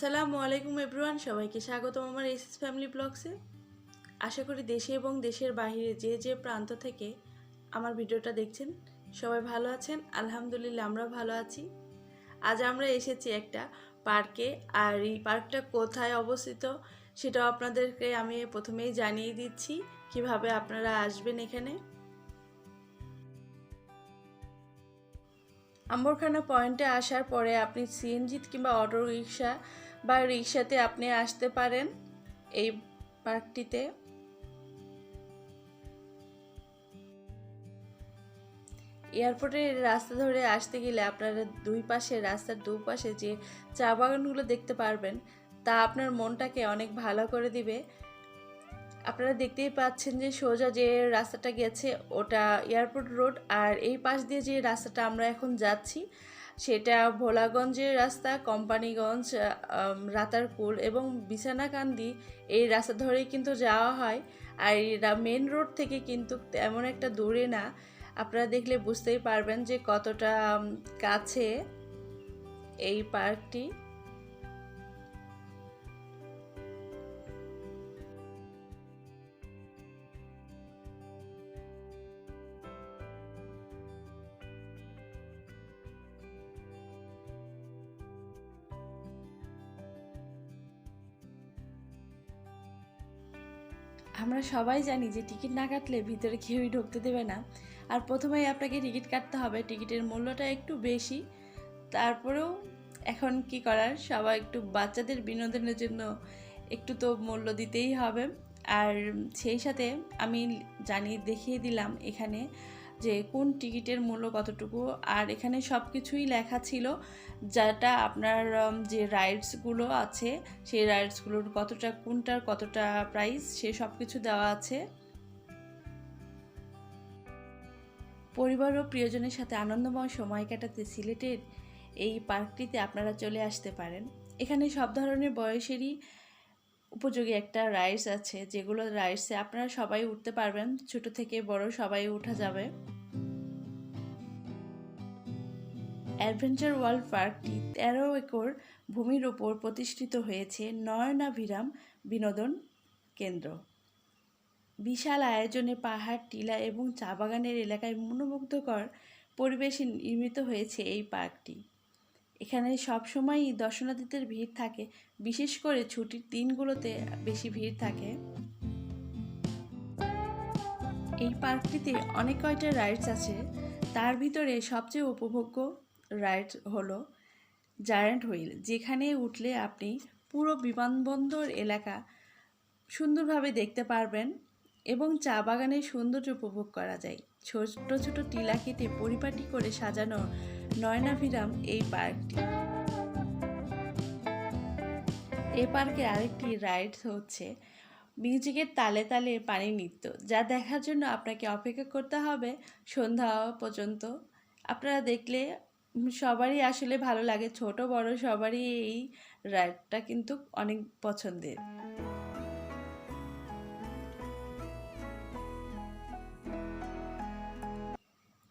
আসসালামু আলাইকুম এভরিওয়ান, সবাইকে স্বাগতম আমার এসএস ফ্যামিলি ব্লগসে। আশা করি দেশে এবং দেশের বাইরে যে যে প্রান্ত থেকে আমার ভিডিওটা দেখছেন, সবাই ভালো আছেন, আলহামদুলিল্লাহ আমরা ভালো আছি। আজ আমরা এসেছি একটা পার্কে, আর এই পার্কটা কোথায় অবস্থিত সেটাও আপনাদেরকে আমি প্রথমেই জানিয়ে দিচ্ছি, কীভাবে আপনারা আসবেন এখানে। আম্বরখানা পয়েন্টে আসার পরে আপনি সিএনজি কিংবা অটো রিক্সা বা রিক্সাতে আপনি আসতে পারেন এই পার্কটিতে। এয়ারপোর্টের রাস্তা ধরে আসতে গেলে আপনারা দুই পাশে, রাস্তার দুপাশে যে চা বাগানগুলো দেখতে পারবেন, তা আপনার মনটাকে অনেক ভালো করে দিবে। আপনারা দেখতেই পাচ্ছেন যে সোজা যে রাস্তাটা গেছে, ওটা এয়ারপোর্ট রোড, আর এই পাশ দিয়ে যে রাস্তাটা আমরা এখন যাচ্ছি সেটা ভোলাগঞ্জের রাস্তা, কোম্পানিগঞ্জ রাতারকুল এবং বিছানাকান্দি এই রাস্তা ধরেই কিন্তু যাওয়া হয়। আর মেন রোড থেকে কিন্তু এমন একটা দূরে না। আপনারা দেখলে বুঝতেই পারবেন যে কতটা কাছে এই পার্কটি আমরা সবাই জানি যে টিকিট না কাটলে ভিতরে কেউই ঢুকতে দেবে না। আর প্রথমেই আপনাকে টিকিট কাটতে হবে, টিকিটের মূল্যটা একটু বেশি। তারপরেও এখন কি করার, সবাই একটু বাচ্চাদের বিনোদনের জন্য একটু তো মূল্য দিতেই হবে। আর সেই সাথে আমি জানি, দেখিয়ে দিলাম এখানে যে কোন টিকিটের মূল্য কতটুকু, আর এখানে সব কিছুই লেখা ছিল যেটা আপনার যে রাইডসগুলো আছে, সেই রাইডসগুলোর কতটা, কোনটার কতটা প্রাইস সে সব কিছু দেওয়া আছে। পরিবার ও প্রিয়জনের সাথে আনন্দময় সময় কাটাতে সিলেটের এই পার্কটিতে আপনারা চলে আসতে পারেন। এখানে সব ধরনের বয়সেরই উপযোগী একটা রাইডস আছে যেগুলো রাইডসে আপনারা সবাই উঠতে পারবেন ছোট থেকে বড় সবাই উঠা যাবে। অ্যাডভেঞ্চার ওয়ার্ল্ড পার্কটি তেরো একর ভূমির ওপর প্রতিষ্ঠিত হয়েছে নয়নাভিরাম বিনোদন কেন্দ্র। বিশাল আয়োজনে পাহাড় টিলা এবং চা বাগানের এলাকায় মনোমুগ্ধকর পরিবেশে নির্মিত হয়েছে এই পার্কটি। এখানে সবসময়ই দর্শনার্থীদের ভিড় থাকে, বিশেষ করে ছুটির দিনগুলোতে বেশি ভিড় থাকে। এই পার্কটিতে অনেক কয়টা রাইডস আছে, তার ভিতরে সবচেয়ে উপভোগ্য রাইড হলো জায়ান্ট হুইল, যেখানে উঠলে আপনি পুরো বিমানবন্দর এলাকা সুন্দরভাবে দেখতে পারবেন এবং চা বাগানের সৌন্দর্য উপভোগ করা যায়। ছোট ছোট টিলা কেটে পরিপাটি করে সাজানো নয়নাভিরাম এই পার্কটি। এ পার্কে আরেকটি রাইড হচ্ছে মিউজিকের তালে তালে পানি নৃত্য, যা দেখার জন্য আপনাকে অপেক্ষা করতে হবে সন্ধ্যা পর্যন্ত। আপনারা দেখলে সবারই আসলে ভালো লাগে, ছোট বড় সবারই এই রাইডটা কিন্তু অনেক পছন্দের।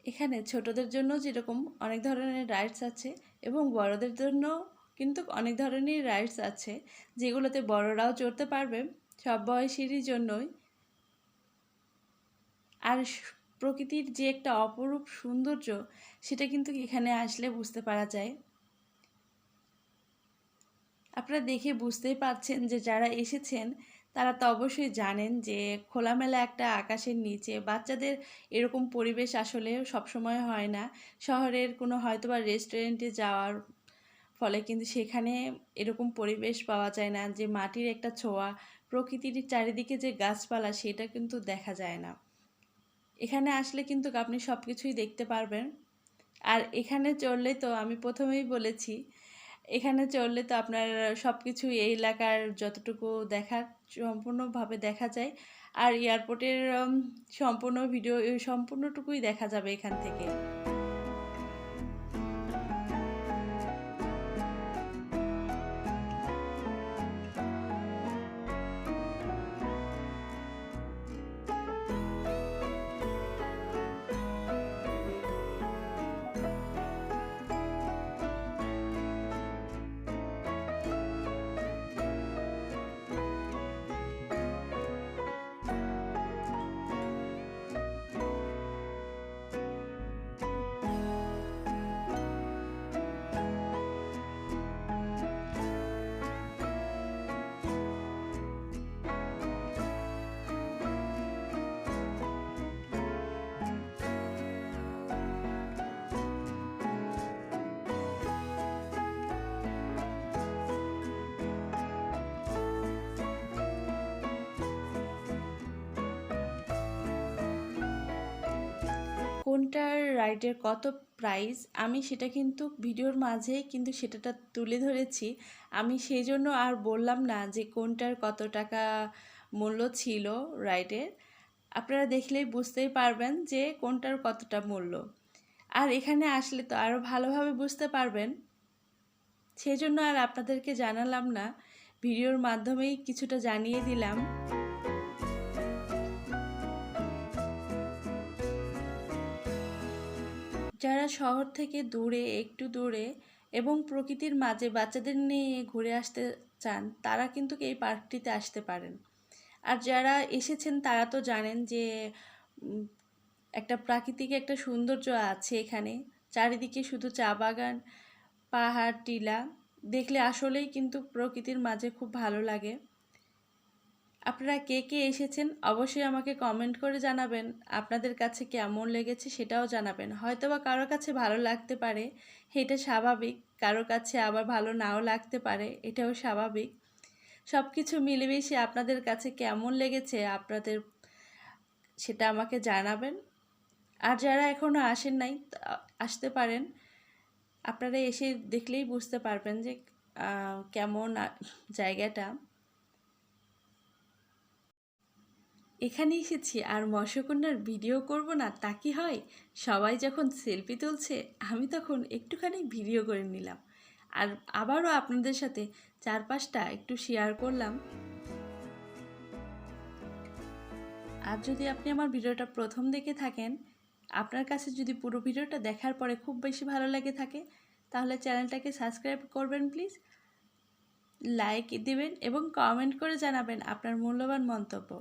এখানে ছোটদের জন্য যেরকম অনেক ধরনের রাইডস আছে এবং বড়দের জন্য কিন্তু অনেক ধরনের রাইডস আছে, যেগুলোতে বড়রাও চড়তে পারবে সব বয়সেরই জন্যই। আর প্রকৃতির যে একটা অপরূপ সৌন্দর্য, সেটা কিন্তু এখানে আসলে বুঝতে পারা যায়। আপনারা দেখে বুঝতেই পারছেন যে যারা এসেছেন তারা তো অবশ্যই জানেন যে খোলামেলা একটা আকাশের নিচে বাচ্চাদের এরকম পরিবেশ আসলে সবসময় হয় না। শহরের কোনো হয়তোবা রেস্টুরেন্টে যাওয়ার ফলে কিন্তু সেখানে এরকম পরিবেশ পাওয়া যায় না যে মাটির একটা ছোঁয়া, প্রকৃতির চারিদিকে যে গাছপালা সেটা কিন্তু দেখা যায় না। এখানে আসলে কিন্তু আপনি সব কিছুই দেখতে পারবেন। আর এখানে চললে তো আমি প্রথমেই বলেছি এখানে চললে তো আপনার সব কিছু এই এলাকার যতটুকু দেখা, সম্পূর্ণভাবে দেখা যায়। আর এয়ারপোর্টের সম্পূর্ণ ভিডিও সম্পূর্ণটুকুই দেখা যাবে এখান থেকে। রাইডের কত প্রাইস আমি সেটা কিন্তু ভিডিওর মাঝে কিন্তু সেটাটা তুলে ধরেছি। আমি সেই জন্য আর বললাম না যে কোনটার কত টাকা মূল্য ছিল রাইডের। আপনারা দেখলেই বুঝতেই পারবেন যে কোনটার কতটা মূল্য। আর এখানে আসলে তো আরও ভালোভাবে বুঝতে পারবেন। সেই জন্য আর আপনাদেরকে জানালাম না। ভিডিওর মাধ্যমেই কিছুটা জানিয়ে দিলাম। যারা শহর থেকে দূরে, একটু দূরে এবং প্রকৃতির মাঝে বাচ্চাদের নিয়ে ঘুরে আসতে চান, তারা কিন্তু এই পার্কটিতে আসতে পারেন। আর যারা এসেছেন, তারা তো জানেন যে একটা প্রাকৃতিক একটা সৌন্দর্য আছে এখানে। চারিদিকে শুধু চা বাগান, পাহাড়, টিলা, দেখলে আসলেই কিন্তু প্রকৃতির মাঝে খুব ভালো লাগে। আপনারা কে কে এসেছেন অবশ্যই আমাকে কমেন্ট করে জানাবেন। আপনাদের কাছে কেমন লেগেছে সেটাও জানাবেন। হয়তো বা কারও কাছে ভালো লাগতে পারে, এটা স্বাভাবিক। কারও কাছে আবার ভালো নাও লাগতে পারে, এটাও স্বাভাবিক। সব কিছু মিলেমিশে আপনাদের কাছে কেমন লেগেছে আপনাদের সেটা আমাকে জানাবেন। আর যারা এখনও আসেন নাই আসতে পারেন। আপনারা এসে দেখলেই বুঝতে পারবেন যে কেমন জায়গাটা। এখানে এসেছি আর মৎস্যকন্যার ভিডিও করব না, তা কি হয়? সবাই যখন সেলফি তুলছে, আমি তখন একটুখানি ভিডিও করে নিলাম। আর আবারও আপনাদের সাথে চারপাশটা একটু শেয়ার করলাম। আর যদি আপনি আমার ভিডিওটা প্রথম দেখে থাকেন, আপনার কাছে যদি পুরো ভিডিওটা দেখার পরে খুব বেশি ভালো লাগে থাকে, তাহলে চ্যানেলটাকে সাবস্ক্রাইব করবেন প্লিজ লাইক দিবেন এবং কমেন্ট করে জানাবেন আপনার মূল্যবান মন্তব্য।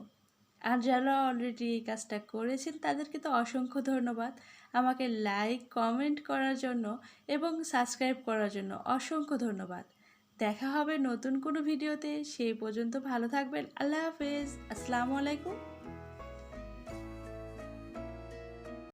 আর যারা অলরেডি এই কাজটা করেছেন, তাদেরকে তো অসংখ্য ধন্যবাদ। আমাকে লাইক কমেন্ট করার জন্য এবং সাবস্ক্রাইব করার জন্য অসংখ্য ধন্যবাদ। দেখা হবে নতুন কোনো ভিডিওতে সেই পর্যন্ত ভালো থাকবেন। আল্লাহ হাফেজ। আসসালামু আলাইকুম।